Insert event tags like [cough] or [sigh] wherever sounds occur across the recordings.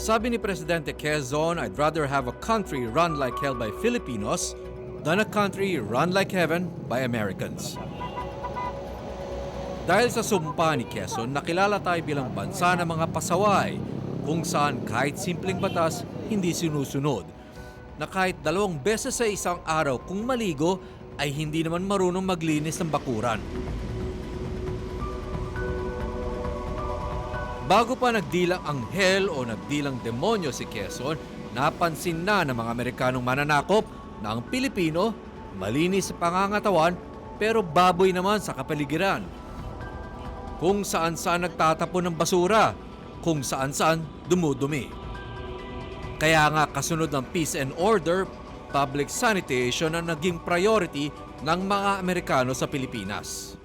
Sabi ni Presidente Quezon, I'd rather have a country run like hell by Filipinos than a country run like heaven by Americans. Dahil sa sumpa ni Quezon, nakilala tayo bilang bansa ng mga pasaway kung saan kahit simpleng batas hindi sinusunod. Na kahit dalawang beses sa isang araw kung maligo ay hindi naman marunong maglinis ng bakuran. Bago pa nagdilang anghel o nagdilang demonyo si Quezon, napansin na ng mga Amerikanong mananakop na ang Pilipino malinis sa pangangatawan pero baboy naman sa kapaligiran. Kung saan saan nagtatapon ng basura, kung saan saan dumudumi. Kaya nga kasunod ng peace and order, public sanitation ang naging priority ng mga Amerikano sa Pilipinas.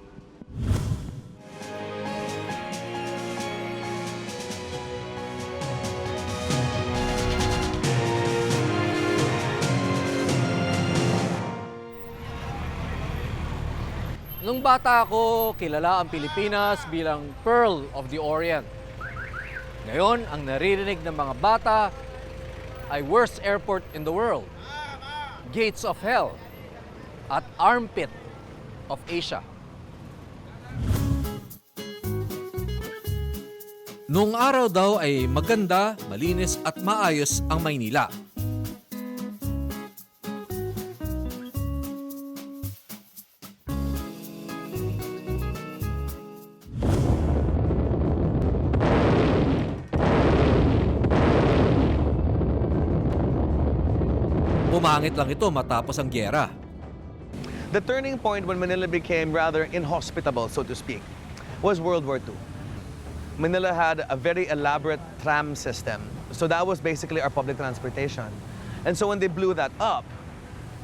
Nung bata ako, kilala ang Pilipinas bilang Pearl of the Orient. Ngayon, ang naririnig ng mga bata ay worst airport in the world, gates of hell, at armpit of Asia. Noong araw daw ay maganda, malinis at maayos ang Maynila. Pumangit lang ito matapos ang gyera. The turning point when Manila became rather inhospitable, so to speak, was World War II. Manila had a very elaborate tram system. So that was basically our public transportation. And so when they blew that up,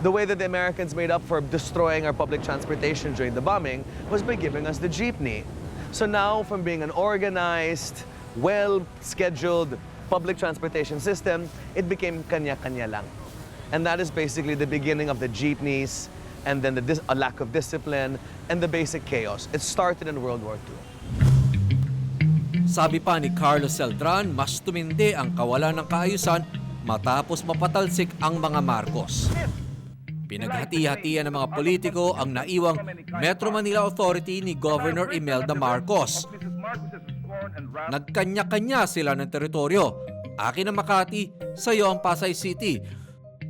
the way that the Americans made up for destroying our public transportation during the bombing was by giving us the jeepney. So now, from being an organized, well scheduled public transportation system, it became kanya-kanya lang. And that is basically the beginning of the jeepneys, and then the a lack of discipline, and the basic chaos. It started in World War II. Sabi pa ni Carlos Celdran, mas tumindi ang kawalan ng kaayusan matapos mapatalsik ang mga Marcos. Pinaghati-hatian ng mga politiko ang naiwang Metro Manila Authority ni Governor Imelda Marcos. Nagkanya-kanya sila ng teritoryo. Akin ang Makati, sayo ang Pasay City.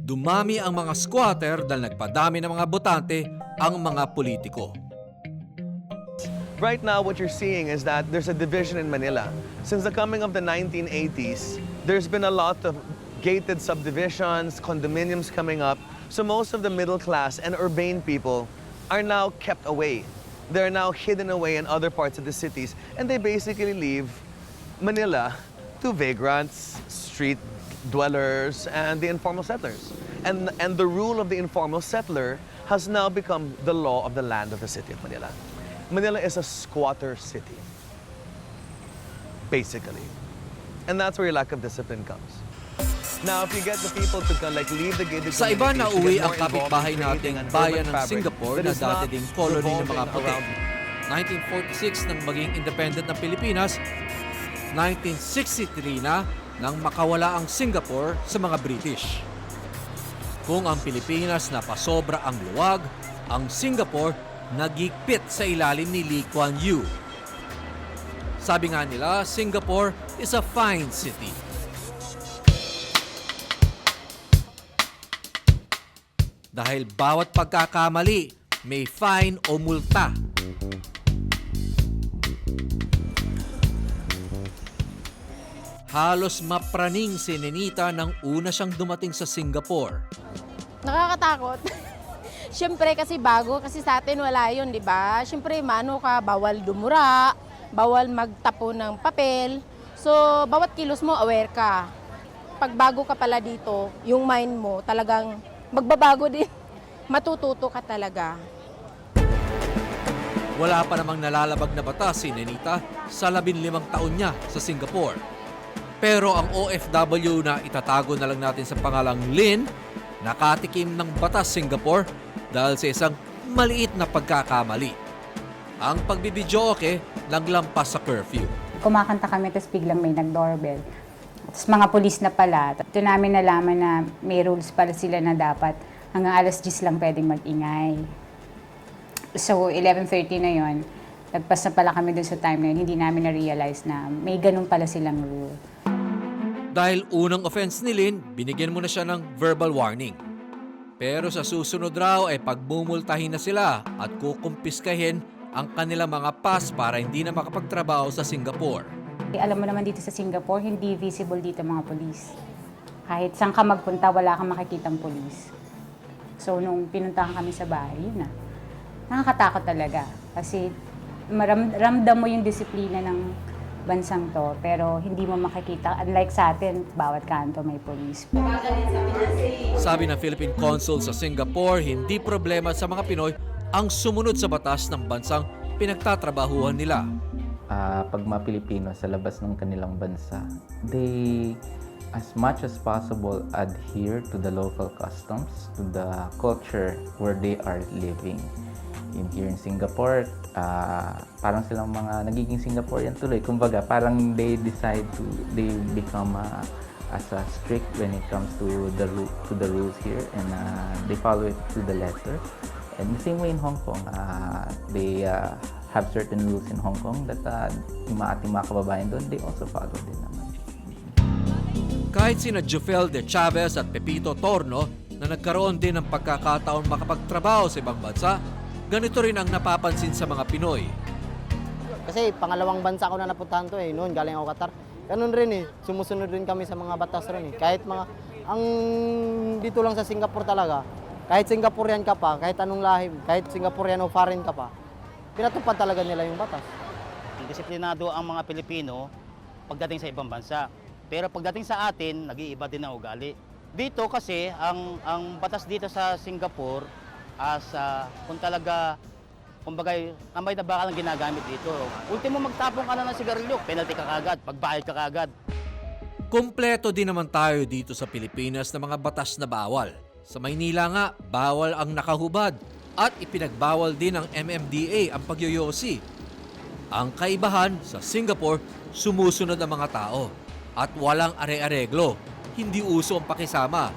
Dumami ang mga squatter dahil nagpadami ng mga botante ang mga politiko. Right now, what you're seeing is that there's a division in Manila. Since the coming of the 1980s, there's been a lot of gated subdivisions, condominiums coming up. So most of the middle class and urbane people are now kept away. They're now hidden away in other parts of the cities, and they basically leave Manila to vagrants, street dwellers, and the informal settlers. And, and the rule of the informal settler has now become the law of the land of the city of Manila. Manila is a squatter city, basically. And that's where your lack of discipline comes. Now, if you get the people to like leave the gated Sa iba na uwi ang kapitbahay nating an bayan ng Singapore na dati ding colony ng mga puti. around 1946 nang maging independent ng Pilipinas, 1963 na nang makawala ang Singapore sa mga British. Kung ang Pilipinas na pasobra ang luwag, ang Singapore nagigpit sa ilalim ni Lee Kuan Yew. Sabi nga nila, Singapore is a fine city. Dahil bawat pagkakamali may fine o multa. Halos mapraning si Nenita nang una siyang dumating sa Singapore. Nakakatakot. [laughs] Siyempre kasi bago, kasi sa atin wala yun, di ba? Siyempre, mano ka, bawal dumura, bawal magtapo ng papel. So, bawat kilos mo, aware ka. Pag bago ka pala dito, yung mind mo talagang magbabago din. [laughs] Matututo ka talaga. Wala pa namang nalalabag na batas si Nenita sa labinlimang taon niya sa Singapore. Pero ang OFW na itatago na lang natin sa pangalang Lin, nakatikim ng batas Singapore dahil sa isang maliit na pagkakamali. Ang pagbibidyoke naglampas sa curfew. kumakanta kami tapos biglang may nag-doorbell. Tapos mga polis na pala. Ito namin nalaman na may rules pala sila na dapat hanggang alas 10 lang pwedeng mag-ingay. So, 11.30 na yon Lagpas na pala kami dun sa time na yun, hindi namin na-realize na may ganun pala silang rule. Dahil unang offense ni Lynn, binigyan mo na siya ng verbal warning. Pero sa susunod raw ay pagmumultahin na sila at kukumpiskahin ang kanilang mga pass para hindi na makapagtrabaho sa Singapore. Eh, alam mo naman dito sa Singapore, hindi visible dito mga polis. Kahit saan ka magpunta, wala kang makikitang polis. So, nung pinuntahan kami sa bahay, yun na. Nakakatakot talaga. Kasi maram, ramdam mo yung disiplina ng bansang to, pero hindi mo makikita. Unlike sa atin, bawat kanto may polis. Sabi ng Philippine Consul sa Singapore, hindi problema sa mga Pinoy ang sumunod sa batas ng bansang pinagtatrabahuhan nila. ah, pag mga Pilipino sa labas ng kanilang bansa, they as much as possible adhere to the local customs, to the culture where they are living. In here in Singapore, ah, parang silang mga nagiging Singaporean tuloy. Kumbaga, parang they decide to, they become ah, as a strict when it comes to the to the rules here and ah, they follow it to the letter. And the same way in Hong Kong, ah, they ah, have certain rules in Hong Kong that uh, yung mga ating mga kababayan doon, they also follow din naman. Kahit sina Jufel de Chavez at Pepito Torno na nagkaroon din ng pagkakataon makapagtrabaho sa ibang bansa, ganito rin ang napapansin sa mga Pinoy. Kasi pangalawang bansa ko na napuntahan to eh, noon galing ako Qatar. Ganun rin eh, sumusunod rin kami sa mga batas rin eh. Kahit mga, ang dito lang sa Singapore talaga, kahit Singaporean ka pa, kahit anong lahi, kahit Singaporean o foreign ka pa, pinatupad talaga nila yung batas. Disiplinado ang mga Pilipino pagdating sa ibang bansa. Pero pagdating sa atin, nag-iiba din ang ugali. Dito kasi, ang, ang batas dito sa Singapore, as ah, kung talaga, kumbaga, kamay na bakal ang ginagamit dito. Ultimo magtapong ka na ng sigarilyo, penalty ka kagad, pagbayad ka kagad. Kompleto din naman tayo dito sa Pilipinas ng mga batas na bawal. Sa Maynila nga, bawal ang nakahubad at ipinagbawal din ng MMDA ang pagyoyosi. Ang kaibahan sa Singapore, sumusunod ang mga tao at walang are-areglo. Hindi uso ang pakisama.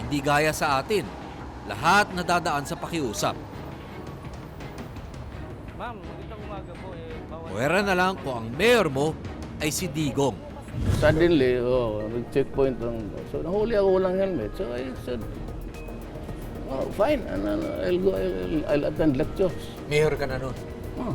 Hindi gaya sa atin, lahat nadadaan sa pakiusap. Ma'am, magandang umaga po. Eh, bawal. Pwera na lang kung ang mayor mo ay si Digong. Suddenly, oh, nag-checkpoint lang. So, nahuli ako walang helmet. So, I said, oh, fine. And, I'll go, I'll, I'll attend lectures. Mayor ka na nun. Oh.